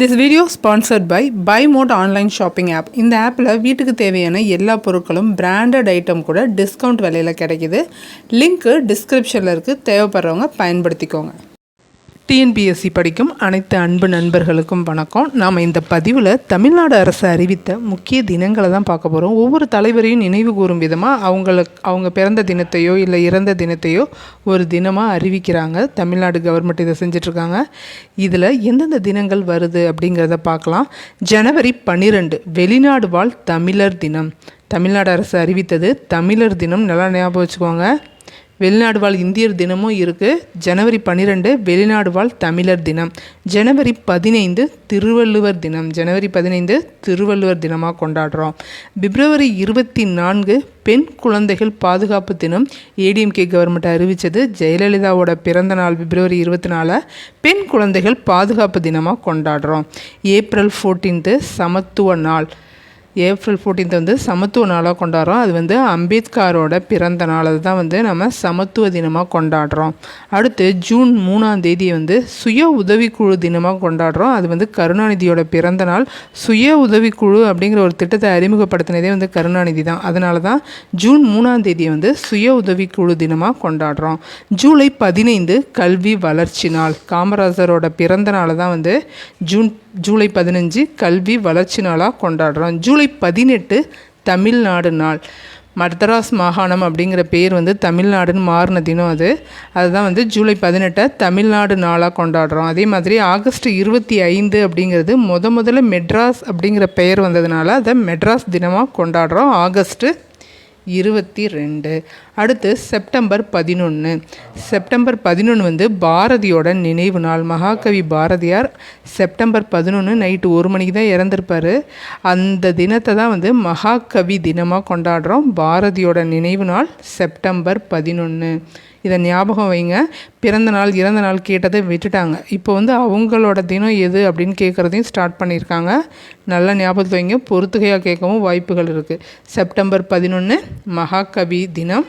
This video sponsored by by mode online shopping app இந்த ஆப்பில் வீட்டுக்கு தேவையான எல்லா பொருட்களும் பிராண்டட் ஐட்டம் கூட டிஸ்கவுண்ட் விலையில் கிடைக்கிது. லிங்க்கு டிஸ்கிரிப்ஷனில் இருக்குது தேவைப்படுறவங்க பயன்படுத்திக்கோங்க. டிஎன்பிஎஸ்சி படிக்கும் அனைத்து அன்பு நண்பர்களுக்கும் வணக்கம். நாம் இந்த பதிவில் தமிழ்நாடு அரசு அறிவித்த முக்கிய தினங்களை தான் பார்க்க போகிறோம் ஒவ்வொரு தலைவரையும் நினைவு கூறும் விதமாக அவங்களுக்கு அவங்க பிறந்த தினத்தையோ இல்லை இறந்த தினத்தையோ ஒரு தினமாக அறிவிக்கிறாங்க. தமிழ்நாடு கவர்மெண்ட் இதை செஞ்சிட்ருக்காங்க. இதில் எந்தெந்த தினங்கள் வருது அப்படிங்கிறத பார்க்கலாம். ஜனவரி பன்னிரெண்டு வெளிநாடு வாழ் தமிழர் தினம். தமிழ்நாடு அரசு அறிவித்தது தமிழர் தினம். நல்லா ஞாபகம் வச்சுக்கோங்க. வெளிநாடு வாழ் இந்தியர் தினமும் இருக்குது ஜனவரி பன்னிரெண்டு வெளிநாடு வாழ் தமிழர் தினம். ஜனவரி பதினைந்து திருவள்ளுவர் தினம். ஜனவரி பதினைந்து திருவள்ளுவர் தினமாக கொண்டாடுறோம். பிப்ரவரி இருபத்தி நான்கு பெண் குழந்தைகள் பாதுகாப்பு தினம். ஏடிஎம்கே கவர்மெண்ட் அறிவித்தது ஜெயலலிதாவோட பிறந்த நாள் பிப்ரவரி இருபத்தி நாலு. பெண் குழந்தைகள் பாதுகாப்பு தினமாக கொண்டாடுறோம். ஏப்ரல் ஃபோர்டீன்த்து சமத்துவ நாள். ஏப்ரல் ஃபோர்டீன்த் வந்து சமத்துவ நாளாக கொண்டாடுறோம். அது வந்து அம்பேத்கரோட பிறந்த நாள். தான் வந்து நம்ம சமத்துவ தினமாக கொண்டாடுறோம். அடுத்து ஜூன் மூணாம் தேதி வந்து சுய உதவிக்குழு தினமாக கொண்டாடுறோம். அது வந்து கருணாநிதியோட பிறந்த நாள். சுய உதவிக்குழு அப்படிங்கிற ஒரு திட்டத்தை அறிமுகப்படுத்தினதே வந்து கருணாநிதி தான். அதனால தான் ஜூன் மூணாம் தேதியை வந்து சுய உதவிக்குழு தினமாக கொண்டாடுறோம். ஜூலை பதினைந்து கல்வி வளர்ச்சி நாள். காமராஜரோட பிறந்த நாளை தான் வந்து ஜூன் ஜூலை பதினஞ்சு கல்வி வளர்ச்சி நாளாக கொண்டாடுறோம். ஜூலை பதினெட்டு தமிழ்நாடு நாள். மதராஸ் மாகாணம் அப்படிங்கிற பேர் வந்து தமிழ்நாடுன்னு மாறின தினம் அது. அதுதான் வந்து ஜூலை பதினெட்டை தமிழ்நாடு நாளாக கொண்டாடுறோம். அதே மாதிரி ஆகஸ்ட் இருபத்தி ஐந்து அப்படிங்கிறது முத முதல்ல மெட்ராஸ் அப்படிங்கிற பெயர் வந்ததுனால அதை மெட்ராஸ் தினமாக கொண்டாடுறோம். ஆகஸ்ட்டு இருபத்தி ரெண்டு. அடுத்து செப்டம்பர் பதினொன்று செப்டம்பர் பதினொன்று வந்து பாரதியோட நினைவு நாள். மகாகவி பாரதியார் செப்டம்பர் பதினொன்று நைட்டு ஒரு மணிக்கு தான் இறந்துருப்பார். அந்த தினத்தை தான் வந்து மகாகவி தினமாக கொண்டாடுறோம். பாரதியோட நினைவு நாள் செப்டம்பர் பதினொன்று இதை ஞாபகம் வைங்க. பிறந்த நாள் இறந்த நாள் கேட்டதை விட்டுட்டாங்க. இப்போ வந்து அவங்களோட தினம் எது அப்படின்னு கேட்குறதையும் ஸ்டார்ட் பண்ணியிருக்காங்க. நல்ல ஞாபகத்தை வைங்க. பொறுத்துகையாக கேட்கவும் வாய்ப்புகள் இருக்குது செப்டம்பர் பதினொன்று மகாகவி தினம்.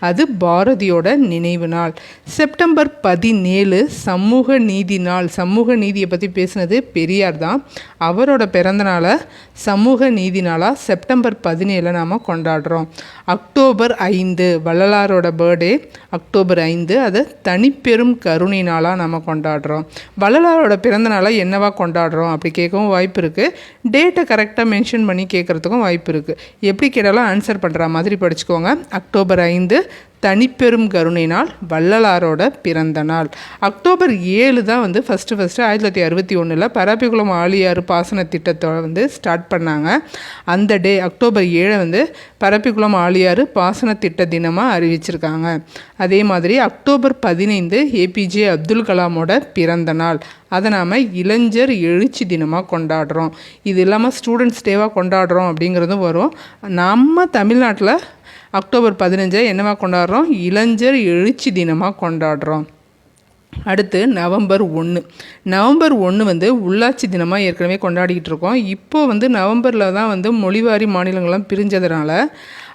அது பாரதியோட நினைவு நாள். செப்டம்பர் பதினேழு சமூக நீதி நாள். சமூக நீதியை பற்றி பேசுனது பெரியார் தான். அவரோட பிறந்த நாளை சமூக நீதி நாளாக செப்டம்பர் பதினேழை நாம் கொண்டாடுறோம். அக்டோபர் ஐந்து வள்ளலாரோட பர்த்டே. அக்டோபர் ஐந்து அதை தனிப்பெரும் கருணை நாளாக நம்ம கொண்டாடுறோம். வள்ளலாரோட பிறந்த நாளை என்னவா கொண்டாடுறோம் அப்படி கேட்கவும் வாய்ப்பு இருக்குது டேட்டை கரெக்டாக மென்ஷன் பண்ணி கேட்குறதுக்கும் வாய்ப்பு இருக்குது எப்படி கேட்டாலும் ஆன்சர் பண்ணுற மாதிரி படிச்சுக்கோங்க. அக்டோபர் ஐந்து தனிப்பெரும் கருணை நாள் வள்ளலாரோட பிறந்த நாள். அக்டோபர் ஏழு தான் வந்து ஃபஸ்ட்டு ஃபஸ்ட்டு ஆயிரத்தி தொள்ளாயிரத்தி அறுபத்தி ஒன்றில் பராப்பிக்குளம் ஆழியாறு பாசன திட்டத்தை வந்து ஸ்டார்ட் பண்ணாங்க. அந்த டே அக்டோபர் ஏழை வந்து பரப்பிக்குளம் ஆழியாறு பாசன திட்ட தினமாக அறிவிச்சிருக்காங்க. அதே மாதிரி அக்டோபர் பதினைந்து ஏபிஜே அப்துல் கலாமோட பிறந்த நாள். அதை நாம் இளைஞர் எழுச்சி தினமாக கொண்டாடுறோம். இது இல்லாமல் ஸ்டூடெண்ட்ஸ் டேவாக கொண்டாடுறோம் அப்படிங்கிறதும் வரும். நம்ம தமிழ்நாட்டில் அக்டோபர் பதினஞ்சை என்னவா கொண்டாடுறோம்? இளைஞர் எழுச்சி தினமாக கொண்டாடுறோம். அடுத்து நவம்பர் ஒன்று. நவம்பர் ஒன்று வந்து உள்ளாட்சி தினமாக ஏற்கனவே கொண்டாடிக்கிட்டு இருக்கோம். இப்போது வந்து நவம்பரில் தான் வந்து மொழிவாரி மாநிலங்கள்லாம் பிரிஞ்சதுனால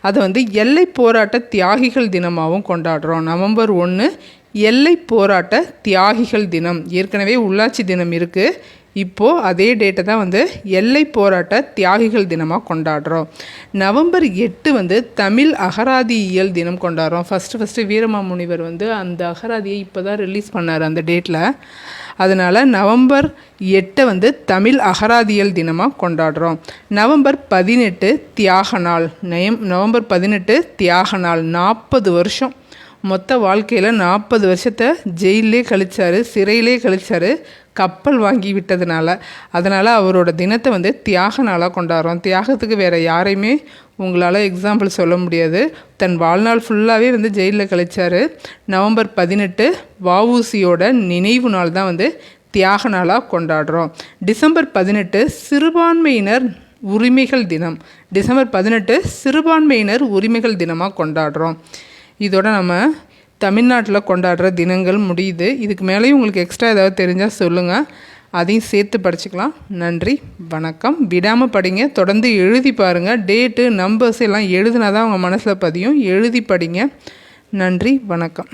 அதை வந்து எல்லை போராட்ட தியாகிகள் தினமாகவும் கொண்டாடுறோம். நவம்பர் ஒன்று எல்லை போராட்ட தியாகிகள் தினம். ஏற்கனவே உள்ளாட்சி தினம் இருக்குது இப்போது அதே டேட்டை தான் வந்து எல்லை போராட்ட தியாகிகள் தினமாக கொண்டாடுறோம். நவம்பர் எட்டு வந்து தமிழ் அகராதியியல் தினம் கொண்டாடுறோம். ஃபஸ்ட்டு ஃபஸ்ட்டு வீரமாமுனிவர் வந்து அந்த அகராதியை இப்போ தான் ரிலீஸ் பண்ணார் அந்த டேட்டில் அதனால் நவம்பர் எட்டை வந்து தமிழ் அகராதியல் தினமாக கொண்டாடுறோம். நவம்பர் பதினெட்டு தியாக நாள் நயம் நவம்பர் பதினெட்டு தியாக நாள் நாற்பது வருஷம் மொத்த வாழ்க்கையில் நாற்பது வருஷத்தை ஜெயிலே கழிச்சார் சிறையிலே கழிச்சார் கப்பல் வாங்கி விட்டதுனால. அதனால் அவரோட தினத்தை வந்து தியாக நாளாக கொண்டாடுறோம். தியாகத்துக்கு வேறு யாரையுமே உங்களால் எக்ஸாம்பிள் சொல்ல முடியாது. தன் வாழ்நாள் ஃபுல்லாகவே வந்து ஜெயிலில் கழித்தார் நவம்பர் பதினெட்டு வவுசியோட நினைவு நாள் தான் வந்து தியாக நாளாக கொண்டாடுறோம். டிசம்பர் பதினெட்டு சிறுபான்மையினர் உரிமைகள் தினம். டிசம்பர் பதினெட்டு சிறுபான்மையினர் உரிமைகள் தினமாக கொண்டாடுறோம். இதோட நம்ம தமிழ்நாட்டில் கொண்டாடுற தினங்கள் முடியுது. இதுக்கு மேலேயும் உங்களுக்கு எக்ஸ்ட்ரா ஏதாவது தெரிஞ்சால் சொல்லுங்கள் அதையும் சேர்த்து படிச்சுக்கலாம். நன்றி வணக்கம். விடாமல் படிங்க. தொடர்ந்து எழுதி பாருங்கள் டேட்டு நம்பர்ஸ் எல்லாம் எழுதுனா தான் அவங்க மனசில் பதியும். எழுதி படிங்க. நன்றி வணக்கம்.